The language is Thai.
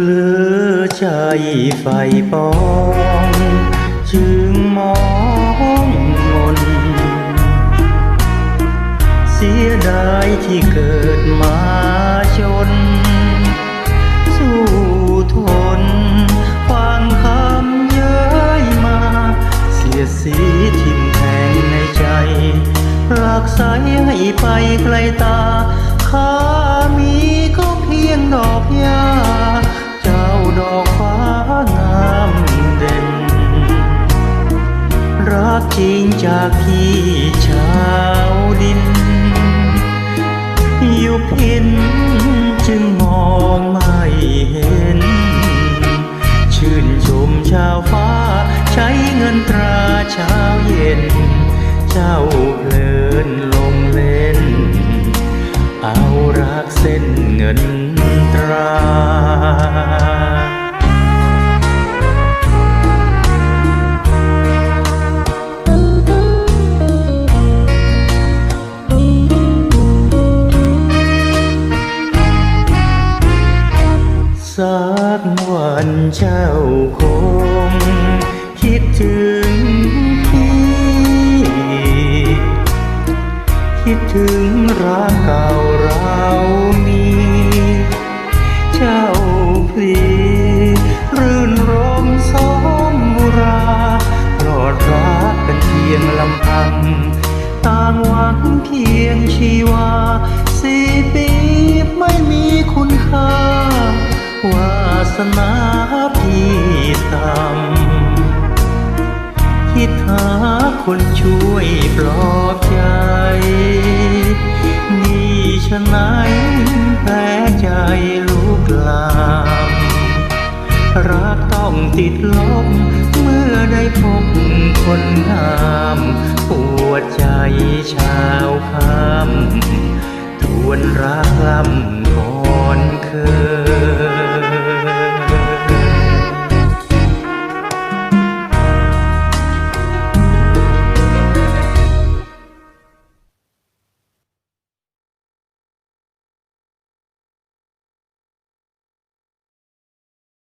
เลือใจไฟปองจึงมองมน เสียดายที่เกิดมาจน สู้ทนฟังคำเย้ยมา เสียสีทิ่มแทงในใจรักใสให้ไปไกลตาข้ามีก็เพียงดอกหญ้า จากพี่ชาวดิน อยู่พินจึงมองไม่เห็น ชื่นชมชาวฟ้าใช้เงินตราเช้าเย็น เจ้าเพลิน สักวันเจ้าคง คิดถึงพี่ คิดถึงรักเก่าเรามี เจ้าพลีรื่นรมสมบุราปลอดรักกันเพียงลำพัง ต่างหวังเพียงชีวาสี สนาพี่ต่ำคิดหาคนช่วยปลอบใจ นี่ฉะไหนแผลใจลุกลามรักต้องติดลบเมื่อได้พบคนงามปวดใจชาวคำทวนรักลำ